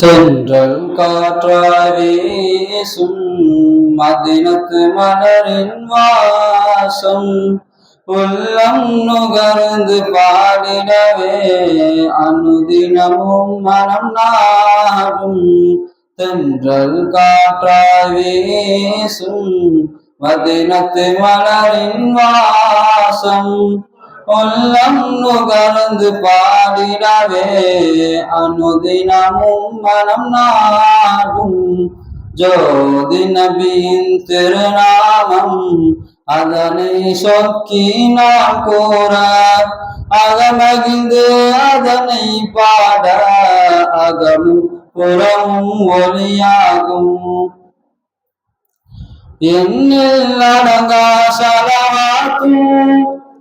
தென்றல் காற்றாவே வீசும் மதினத்து மலரின் வாசம். உள்ளம் நுகர்ந்து பாடிடவே அனுதினமும் மனம் நாடும். தென்றல் காற்றாவே வீசும் மதினத்து மலரின் வாசம். உள்ளம் நுகர்ந்து பாடிடவே அனுதினமும் மனம் நாடும் ஜோதி நபியின் திருநாமம் அதனை சொக்கி நாம் கூற அகமகிழ்ந்து அதனை பாட அகமும் புறமும் ஒளியாகும் என்னில் அடங்கா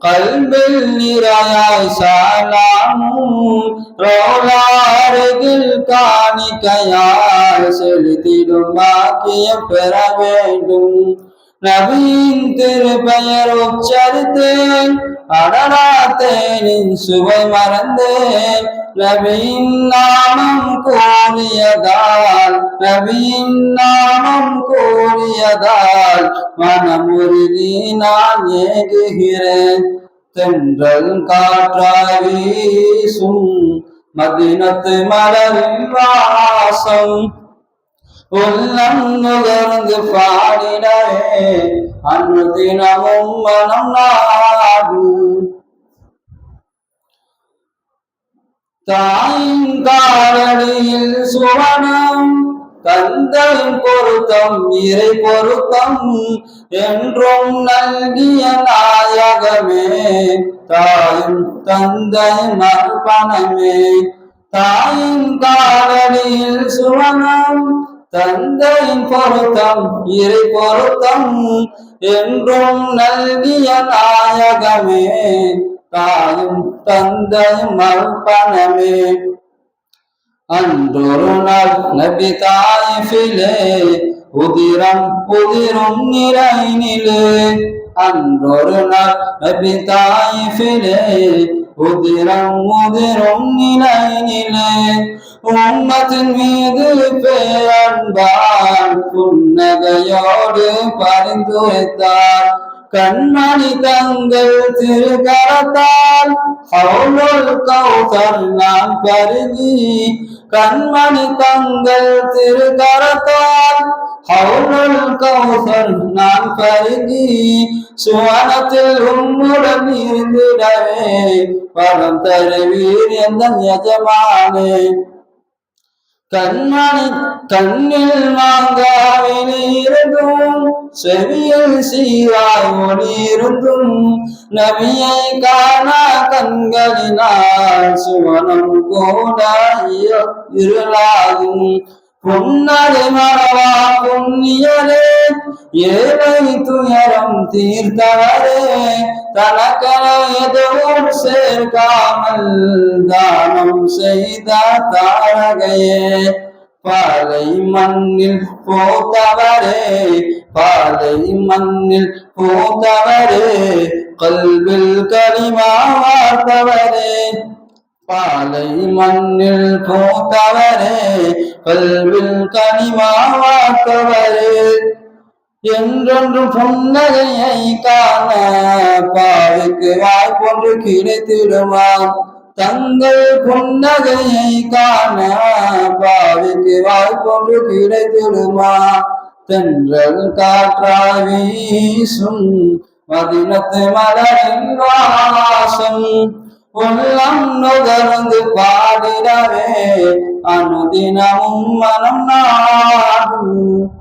சலவாக்கும் கல்பில் நிறையாய் சாலாமும் ரோலாறுகில் காணிக்கையால் செலுத்திடும் பாக்கியம் பெற வேண்டும். நபியின் திருப்பெயர் உச்சரித்தேன் அடராத்தேனின் சுவை மறந்தேன். நபியின் நாமம் கூறியதால் நபியின் நாமம் கூறியதால் மனமுருகி நான் ஏகுகிறேன் தென்றல் காற்றாய் வீசும் மதினத்து மலரின் வாசம் உள்ளம் நுகர்ந்து பாடிடவே அன்று தினமும் தாயும் காலடியில் சுவனம் தந்தையின் பொருத்தம் இறை பொருத்தம் என்றும் நல்கிய நாயகமே. தாயும் தந்தை மர்ப்பணமே தாயும் காலடியில் சுவனம் தந்தையின் பொருத்தம் இறை பொருத்தம் என்றும் நல்கிய நாயகமே. தாயும் தந்தையும் மறுப்பணமே அன்றொரு நாள் நபி தாயிஃபிலே உதிரம் உதிரும் நிறைநிலே அன்றொரு நாள் நபி தாயிஃபிலே உதிரம் உதிரும் நிலைநிலே உம்மத்தின் மீது பேரன்பான் புன்னகையோடு பரிந்துரைத்தார் கண்மணி தங்கள் திருகரத்தால் ஹவுலுல் கௌசர் நான் கருதி கண்மணி தங்கள் திருகரத்தால் ஹவுலுல் கௌசர் நான் கருதி சுவனத்தில் உம்முடன் இருந்திடவே பலம் தருவீர் எந்த எஜமானே கண்மணி கண்ணில் மாங்காவினி இருந்தும் செவியில் சீராய் ஒளி இருந்தும் நபியை காண கண்களினால் சுவனம் கூட இருளாகும். புன்னகை மறவா புண்ணியரே ஏழை துயரம் தீர்த்தவரே தனக்கென எதுவும் சேர்க்காமல் தானம் செய்த தாரகையே. பாலை மண்ணில் போத்தவரே பாலை மண்ணில் போத்தவரே கல்வில் கரிமா வார்த்தவரே. பாலை மண்ணில் போத்தவரே கல்வில் கனிமா வார்த்தவரே. என்றொன்றும் புன்னகையை காண பாவைக்கு வாய்ப்பொன்று கிடைத்திடுவான் தங்கள் புன்னகையை காண பாவிக்கு வாய்ப்பொன்று கிடைத்திடுமா? தென்றல் காற்றாய் வீசும் மதினத்து மலரின் வாசம். உள்ளம் நுகர்ந்து பாடிடவே அனுதினமும் மனம் நாடும்.